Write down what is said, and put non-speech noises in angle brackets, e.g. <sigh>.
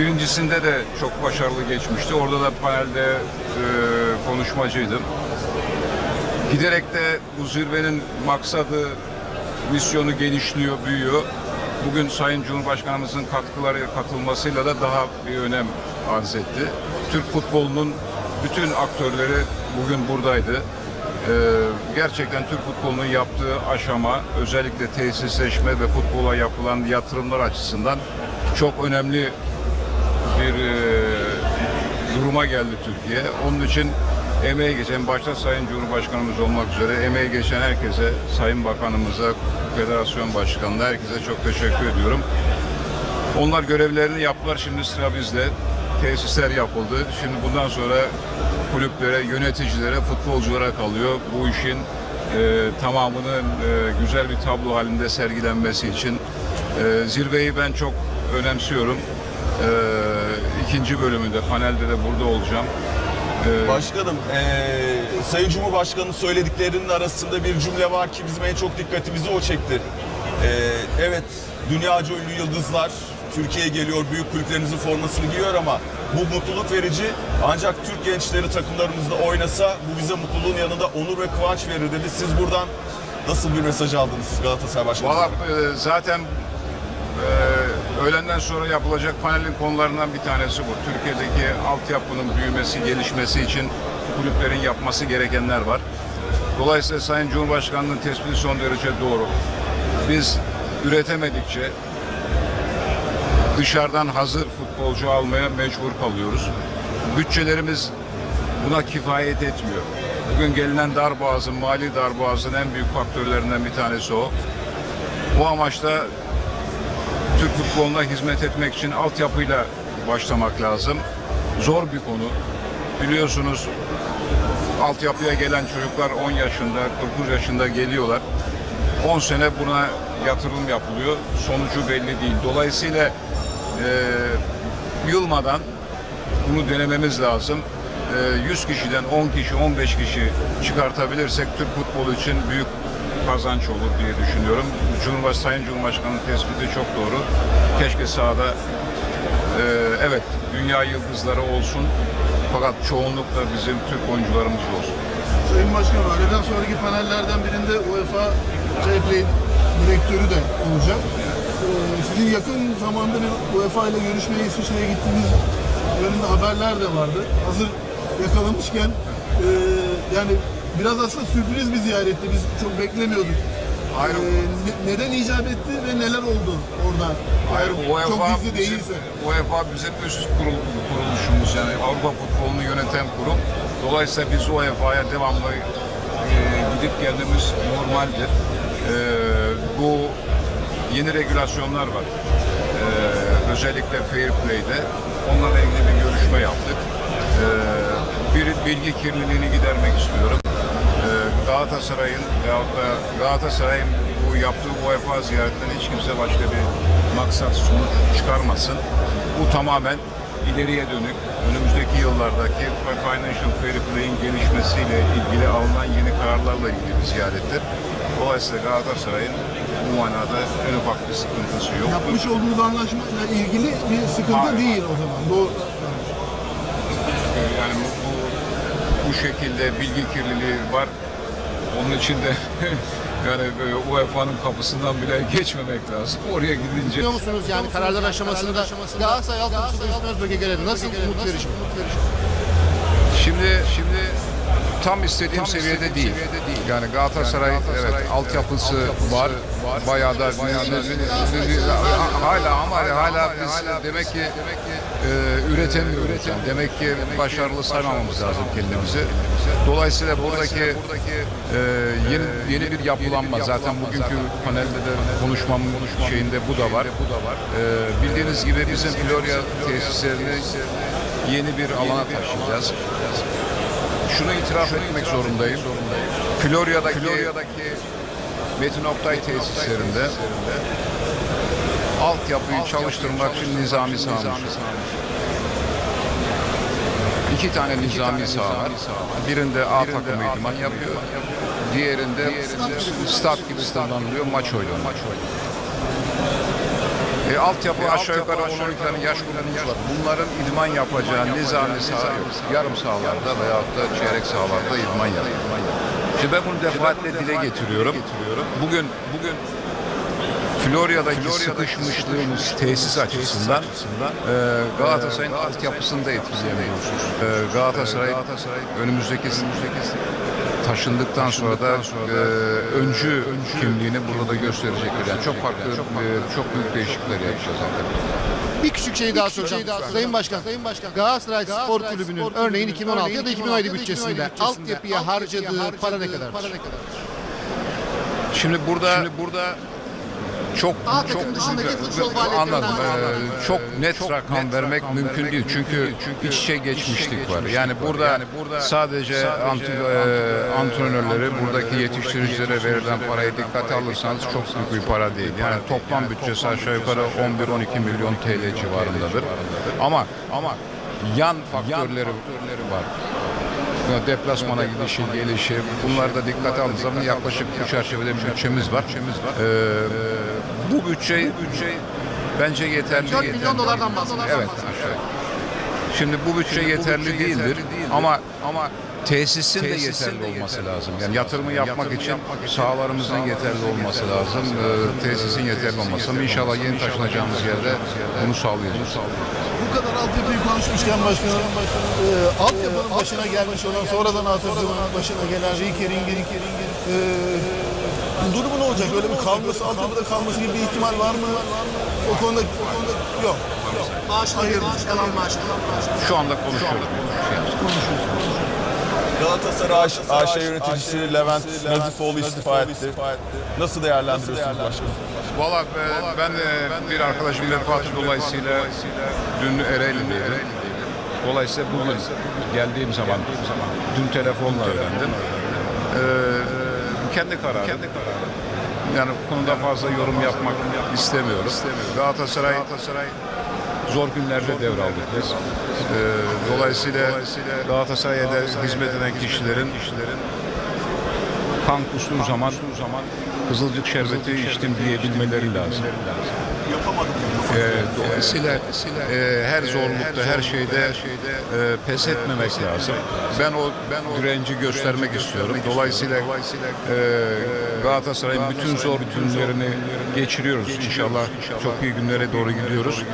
Birincisinde de çok başarılı geçmişti. Orada da panelde e, konuşmacıydım. Giderek de bu zirvenin maksadı, misyonu genişliyor, büyüyor. Bugün Sayın Cumhurbaşkanımızın katkıları katılmasıyla da daha bir önem arz etti. Türk futbolunun bütün aktörleri bugün buradaydı. Ee, gerçekten Türk futbolunun yaptığı aşama özellikle tesisleşme ve futbola yapılan yatırımlar açısından çok önemli bir e, duruma geldi Türkiye. Onun için emeği geçen, başta Sayın Cumhurbaşkanımız olmak üzere emeği geçen herkese, Sayın Bakanımıza, Federasyon Başkanı'na herkese çok teşekkür ediyorum. Onlar görevlerini yaptılar, şimdi sıra bizde. Tesisler yapıldı. Şimdi bundan sonra kulüplere, yöneticilere, futbolculara kalıyor. Bu işin e, tamamının e, güzel bir tablo halinde sergilenmesi için. E, zirveyi ben çok önemsiyorum. E, ikinci bölümünde, panelde de burada olacağım. E, Başkanım, eee Sayın Cumhurbaşkanı'nın söylediklerinin arasında bir cümle var ki bizim en çok dikkatimizi o çekti. Eee, evet, dünyaca ünlü yıldızlar Türkiye'ye geliyor, büyük kulüplerimizin formasını giyiyor ama bu mutluluk verici. Ancak Türk gençleri takımlarımızda oynasa bu bize mutluluğun yanında onur ve kıvanç verir dedi. Siz buradan nasıl bir mesaj aldınız Galatasaray Başkanı? Valla e, zaten e, öğlenden sonra yapılacak panelin konularından bir tanesi bu. Türkiye'deki altyapının büyümesi, gelişmesi için kulüplerin yapması gerekenler var. Dolayısıyla Sayın Cumhurbaşkanı'nın tespiti son derece doğru. Biz üretemedikçe dışarıdan hazır futbolcu almaya mecbur kalıyoruz. Bütçelerimiz buna kifayet etmiyor. Bugün gelinen darboğazın, mali darboğazın en büyük faktörlerinden bir tanesi o. Bu amaçla Türk futboluna hizmet etmek için altyapıyla başlamak lazım. Zor bir konu. Biliyorsunuz altyapıya gelen çocuklar 10 yaşında, 49 yaşında geliyorlar. 10 sene buna yatırım yapılıyor. Sonucu belli değil. Dolayısıyla e, yılmadan bunu denememiz lazım. E, 100 kişiden 10 kişi, 15 kişi çıkartabilirsek Türk futbolu için büyük kazanç olur diye düşünüyorum. Cumhurbaşkanı Sayın Cumhurbaşkanı'nın tespiti çok doğru. Keşke sahada e, evet dünya yıldızları olsun fakat çoğunlukla bizim Türk oyuncularımız olsun. Sayın Başkanım öğleden sonraki panellerden birinde UEFA Fairplay direktörü de olacak. Ee, sizin yakın zamanda bir UEFA ile görüşmeye İsviçre'ye gittiğiniz yönünde haberler de vardı. Hazır yakalamışken e, yani biraz aslında sürpriz bir ziyaretti. Biz çok beklemiyorduk. Hayır. Ee, ne- neden icap etti ve neler oldu orada? Eğer UEFA çok gizli bizim, değilse. UEFA bizim üst kurul, kuruluşumuz yani Avrupa futbolunu yöneten kurum. Dolayısıyla biz UEFA'ya devamlı e, gidip gelmemiz normaldir. E, bu yeni regülasyonlar var. E, özellikle fair play'de. Onlarla ilgili bir görüşme yaptık. E, bir bilgi kirliliğini gidermek istiyorum. Galatasaray'ın veyahut da Galatasaray'ın bu yaptığı UEFA ziyaretinden hiç kimse başka bir maksat sonuç çıkarmasın. Bu tamamen ileriye dönük önümüzdeki yıllardaki Financial Fair Play'in gelişmesiyle ilgili alınan yeni kararlarla ilgili bir ziyarettir. Dolayısıyla Galatasaray'ın bu manada en ufak bir sıkıntısı yok. Yapmış olduğunuz anlaşmayla ilgili bir sıkıntı Hayır. değil o zaman. Doğru. Yani bu, bu, bu şekilde bilgi kirliliği var. Onun için de <laughs> yani UEFA'nın kapısından bile geçmemek lazım. Oraya gidince Biliyor musunuz yani kararlar aşamasında Galatasaray ve üstün öz bölge görevi nasıl umut verici? Şimdi şimdi tam istediğim seviyede değil. Yani Galatasaray evet altyapısı var. Bayağı da hala ama hala biz demek ki e, üretemiyoruz. Yani demek ki başarılı saymamamız lazım kendimizi. Dolayısıyla buradaki e, yeni yeni bir yapılanma zaten bugünkü panelde de konuşmam şeyinde bu da var. E, bildiğiniz gibi bizim Florya tesislerini yeni bir alana taşıyacağız şunu itiraf etmek zorundayım. Florya'daki, Florya'daki Metin Oktay tesislerinde altyapıyı çalıştırmak için nizami sahamız. İki tane nizami saha var. Birinde A takımı idman yapıyor. Diğerinde stat gibi kullanılıyor, maç oynuyor. E, altyapı aşağı yukarı 10-12 tane yaş grubumuz var. Bunların idman yapacağı nizami saha yok. Yarım sahalarda veyahut da çeyrek sahalarda idman yapıyor. Şimdi ben bunu defaatle dile getiriyorum. Bugün bugün Florya'daki sıkışmışlığımız tesis açısından e, Galatasaray'ın altyapısını da etkileyemiyoruz. E, Galatasaray, önümüzdeki taşındıktan sonra da e, öncü kimliğini burada da gösterecektir. Yani çok farklı, e, çok büyük değişiklikler yapacağız zaten. Bir küçük şey daha soracağım. Sayın Başkan, Sayın Başkan. Galatasaray Spor Kulübü'nün örneğin 2016 ya da 2017 bütçesinde altyapıya harcadığı para ne kadar? Şimdi burada şimdi burada çok A çok dışındaki futbol faaliyetlerinden anladım. Ee, çok net rakam vermek mümkün değil. Çünkü iç içe geçmişlik var. Yani burada sadece anti, e, antrenörleri, buradaki yetiştiricilere verilen parayı dikkate alırsanız çok büyük bir para değil. Yani toplam bütçesi aşağı yukarı 11-12 milyon TL civarındadır. Ama ama yan faktörleri var. Ya Deplasmana gidişi, gelişi bunlar da dikkate aldığı zaman yaklaşık bu çerçevede bir bütçemiz var. Ee, bu bütçe, bütçe bence yeterli. 4 milyon yeterli. dolardan bahsediyoruz. Evet aşağı. Şimdi bu bütçe yeterli değildir ama ama tesisin de yeterli olması lazım. Yani yatırımı yapmak için sahalarımızın yeterli olması lazım. Ee, tesisin yeterli olması lazım. İnşallah yeni taşınacağımız yerde bunu sağlayacağız. Bu kadar altyapıyı konuşmuşken başkanım, e, altyapının başına gelmiş olan sonradan altyapının başına gelen Rike Ringin e, durumu ne olacak? Öyle bir kalması, altyapıda kalması gibi bir ihtimal var mı? O konuda, o konuda yok. Hayır. Şu anda konuşuyoruz. Galatasaray AŞ yöneticisi Levent Nazifoğlu istifa etti. Nasıl değerlendiriyorsunuz başkanım? Valla e, ben e, bir arkadaşım vefatı dolayısıyla dün Ereğli'deydim. Dolayısıyla bugün geldiğim zaman dün telefonla öğrendim. Ee, kendi kararı. Yani bu konuda fazla yorum yapmak istemiyorum. Galatasaray, zor günlerde devraldık biz. Ee, dolayısıyla Galatasaray'a da hizmet eden kişilerin kan kustuğu zaman Kızılcık şerbeti içtim diyebilmeleri lazım. Ee, dolayısıyla e, her zorlukta, her şeyde e, pes etmemek lazım. Ben o ben direnci göstermek istiyorum. Dolayısıyla e, Galatasaray'ın bütün zor günlerini geçiriyoruz. İnşallah çok iyi günlere doğru gidiyoruz.